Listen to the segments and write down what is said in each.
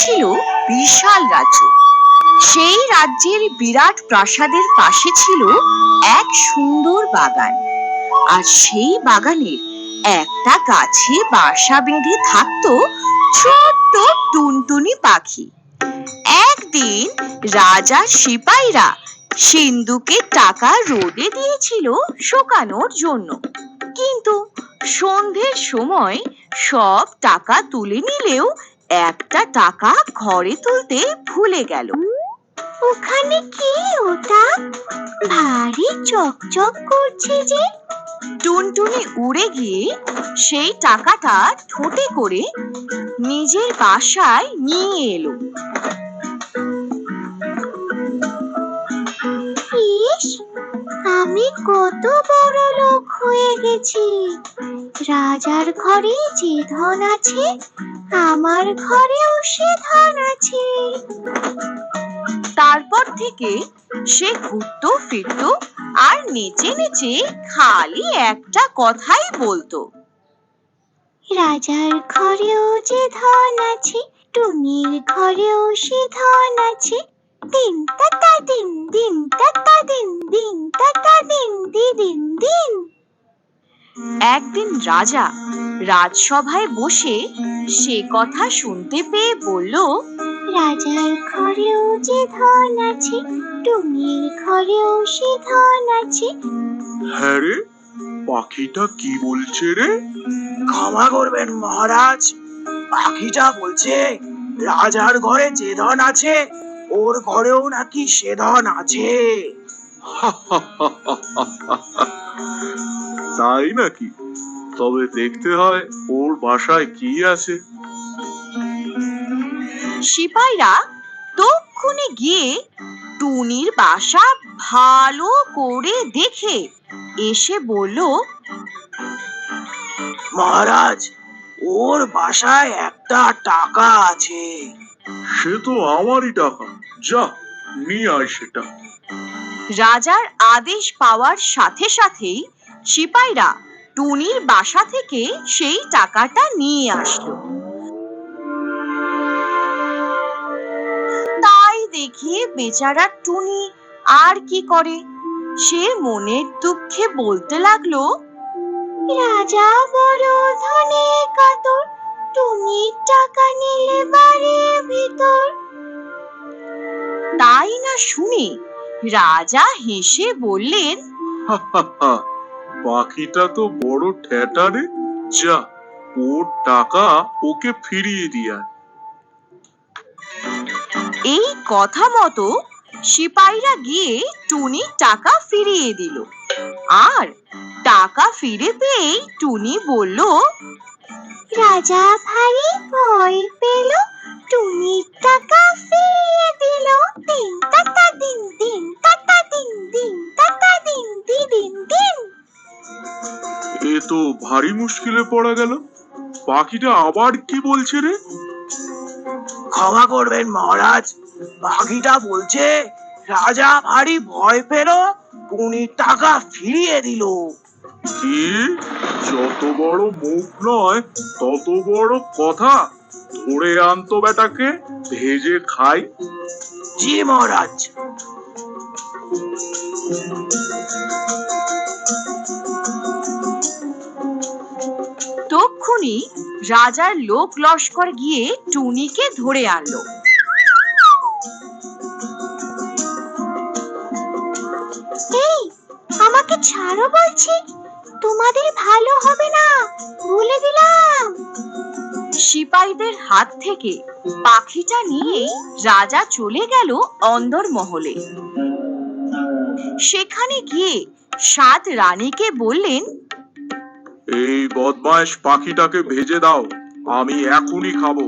ছিল বিশাল রাজ্য। সেই রাজ্যের বিরাট প্রাসাদের পাশে ছিল এক সুন্দর বাগান। আর সেই বাগানের একটা গাছে বাসা বেঁধে থাকতো ছোট্ট টুনটুনি পাখি। একদিন রাজা সিপাইরা সিন্ধুকে টাকা রোদে দিয়েছিল শুকানোর জন্য। কিন্তু সন্ধ্যের সময় সব টাকা তুলে নিলেও একটা টাকা ঘরে তুলতে ভুলে গেল। ওখানে কি ওটা? ভারী চকচক করছে যে। টুনটুনি উড়ে গিয়ে সেই টাকাটা ঠোঁটে করে নিজের বাসায় নিয়ে এলো। আমি কত বড় লোক হয়ে গেছি। রাজার ঘরে যে ধন আছে আমার ঘরেও সে ধন আছে। তারপর থেকে সে ঘুরতো ফিরতো আর নেচে নেচে খালি একটা কথাই বলতো। রাজার ঘরেও যে ধন আছে টুনির ঘরেও সে ধন আছে। দিন তাতা দিন দিন তাতা দিন দিন তাতা দিন দিন দিন। একদিন রাজা রাজসভায় বসে সে কথা শুনতে পেয়ে বলল রাজার ঘরেও যে ধন আছে টুনির ঘরেও সে ধন আছে। হ্যাঁ রে পাখিটা কি বলছে রে? ক্ষমা করবেন মহারাজ পাখিটা বলছে রাজার ঘরে যে ধন আছে ওর ঘরেও নাকি সে ধন আছে। তাই নাকি? তবে দেখতে হয় ওর বাসায় কি আছে। সিপাইরা তক্ষুনি গিয়ে টুনির বাসা ভালো করে দেখে। এসে বলল মহারাজ ওর বাসায় একটা টাকা আছে। সে তো আমারই টাকা। যা নিয়ে আয় সেটা। রাজার আদেশ পাওয়ার সাথে সাথেই সিপাইরা টুনির বাসা থেকে সেই টাকাটা নিয়ে আসলো। তাই দেখে বেচারা টুনি আর কি করে? সে মনের দুঃখে বলতে লাগল, রাজা বড় ধনে কাতর, টুনির টাকা নিলে বাড়ির ভিতর। তাই না শুনে রাজা হেসে বললেন পাখিটা তো বড় ঠেটা রে যা, ওর টাকা ওকে ফিরিয়ে দিয়া এই কথা মতো সিপাহীরা গিয়ে টুনি টাকা ফিরিয়ে দিল। আর টাকা ফিরে পেয়েই টুনি বলল, রাজা ভারী ভয় পেল টুনির টাকা। তো ভারী মুশকিলে পড়া গেল। পাখিটা আবার কি বলছে রে? ক্ষমা করবেন মহারাজ। পাখিটা বলছে রাজা ভারী ভয় পেল টুনির টাকা ফিরিয়ে দিল। কি? যত বড় মুখ নয় তত বড় কথা। ধরে আনতো বেটাকে ভেজে খাই। জি মহারাজ। রাজার লোক লস্কর গিয়ে টুনিকে ধরে আনলো। এই আমাকে ছাড়ো বলছি তোমাদের ভালো হবে না বলে দিলাম। সিপাহীদের হাত থেকে পাখিটা নিয়ে রাজা চলে গেল অন্দর মহলে। সেখানে গিয়ে সাত রানীকে বললেন এই বদমাস পাখিটাকে ভেজে দাও, আমি এখনই খাব।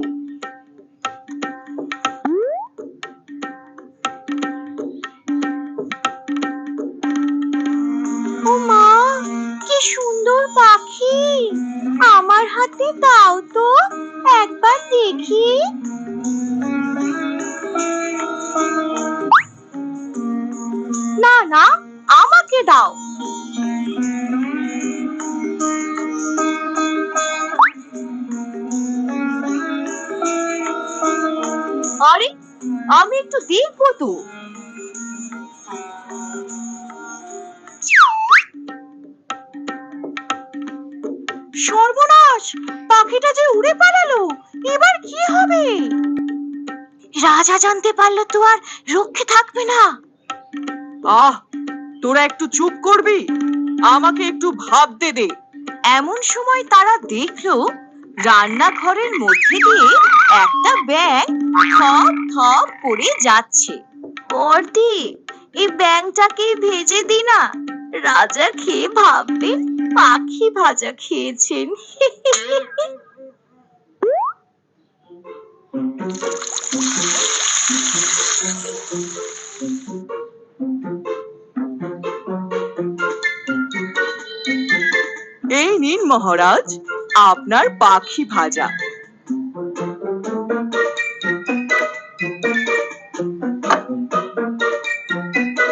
মা কি সুন্দর পাখি। আমার হাতে দাও আমি একটু দেখব তো। সর্বনাশ! পাখিটা যে উড়ে পালালো! এবার কি হবে? রাজা জানতে পারল তো আর রক্ষে থাকবে না। আহ তোরা একটু চুপ করবি। আমাকে একটু ভাবতে দে। এমন সময় তারা দেখল রান্নাঘরের মধ্যে দিয়ে একটা ব্যাঙ থপ থপ করে যাচ্ছে। বর্দি, এই ব্যাঙটাকে ভেজে দি না। রাজা খেয়ে ভাববেন, পাখি ভাজা খেয়েছেন। এই নিন মহারাজ। আপনার পাখি ভাজা।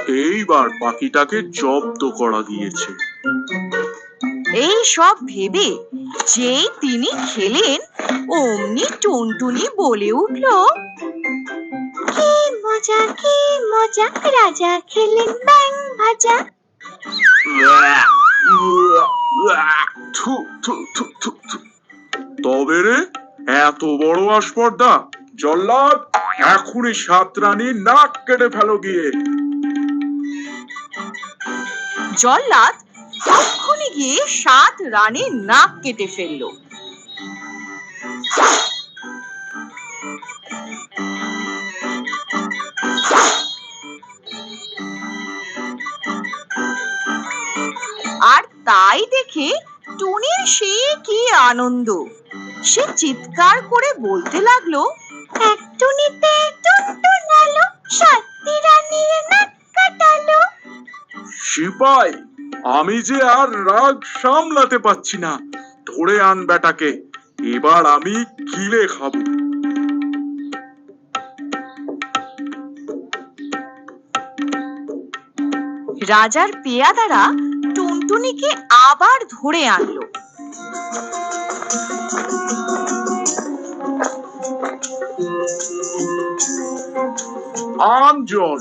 এইবার পাখিটাকে জব্দ করা গিয়েছে। এই সব ভেবে যেই তিনি খেলেন অমনি টুনটুনি বলে উঠল কি মজা কি মজা রাজা খেলেন ব্যাং ভাজা। তবে রে, এত বড় আসপর্দা, জল্লাদ, এখনই সাত রানী নাক কেটে ফেলো গিয়ে। জল্লাদ, তক্ষুনি গিয়ে সাত রানে নাক কেটে ফেলল। আর তাই দেখে টুনির সে কি আনন্দ। সে চিৎকার করে বলতে লাগল এক টুনিতে টুনটুনালো সাতটি রানীর নাক কাটালো। সিপাই আমি যে আর রাগ সামলাতে পাচ্ছি না ধরে আন বেটাকে এবার আমি গিলে খাব। রাজার পেয়াদারা টুনটুনিকে আবার ধরে আনলো। আন জল।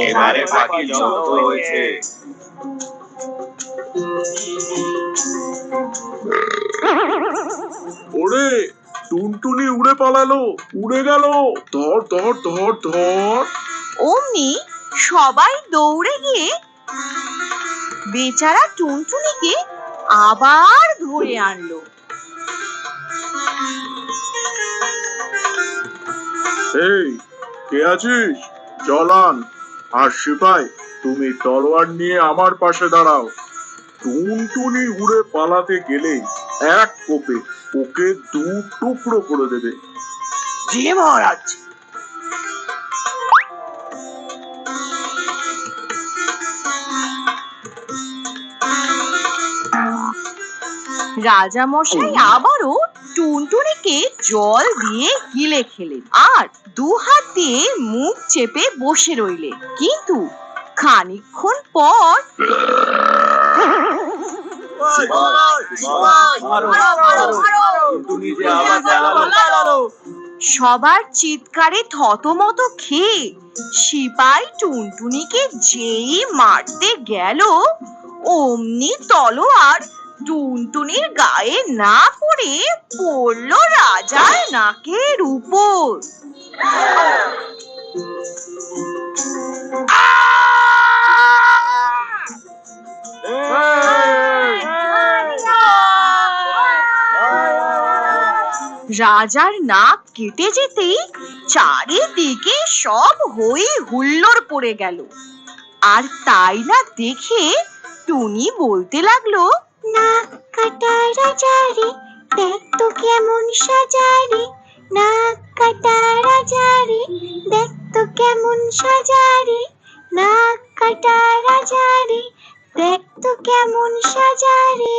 এবারে জব্দ হয়েছে। ওরে টুনটুনি উড়ে পালালো উড়ে গেল। ধর ধর ধর ধর। অমনি সবাই দৌড়ে গিয়ে বেচারা টুনটুনিকে আবার ধরে আনলো। এই কে আছিস? চলান আর সিপাই তুমি তলোয়ার নিয়ে আমার পাশে দাঁড়াও। টুনটুনি উড়ে পালাতে গেলে এক কোপে ওকে দু টুকরো করে দেবে। জি মহারাজ রাজা মশাই আবারও টুনটুনিকে জল দিয়ে গিলে খেলেন। আর দু হাত দিয়ে মুখ চেপে বসে রইলেন। কিন্তু খানিকক্ষণ পর সবার চিৎকারে থতমত খেয়ে সিপাই টুনটুনিকে যেই মারতে গেল অমনি তলোয়ার টুনটুনির গায়ে না পড়ে পড়ল রাজার নাকের উপর। রাজার নাক কেটে যেতেই চারিদিকে সব হই হুল্লোড় পড়ে গেল। আর তাই না দেখে টুনি বলতে লাগল নাক কাটা রাজারে, দেখ তো কেমন সাজারে। নাক কাটা রাজারে, দেখ তো কেমন সাজারে। নাক কাটা রাজারে, দেখ তো কেমন সাজারে।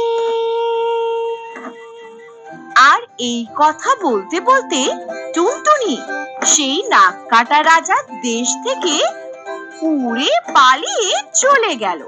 আর এই কথা বলতে বলতে টুনটুনি, সেই নাক কাটা রাজার দেশ থেকে উড়ে পালিয়ে চলে গেল।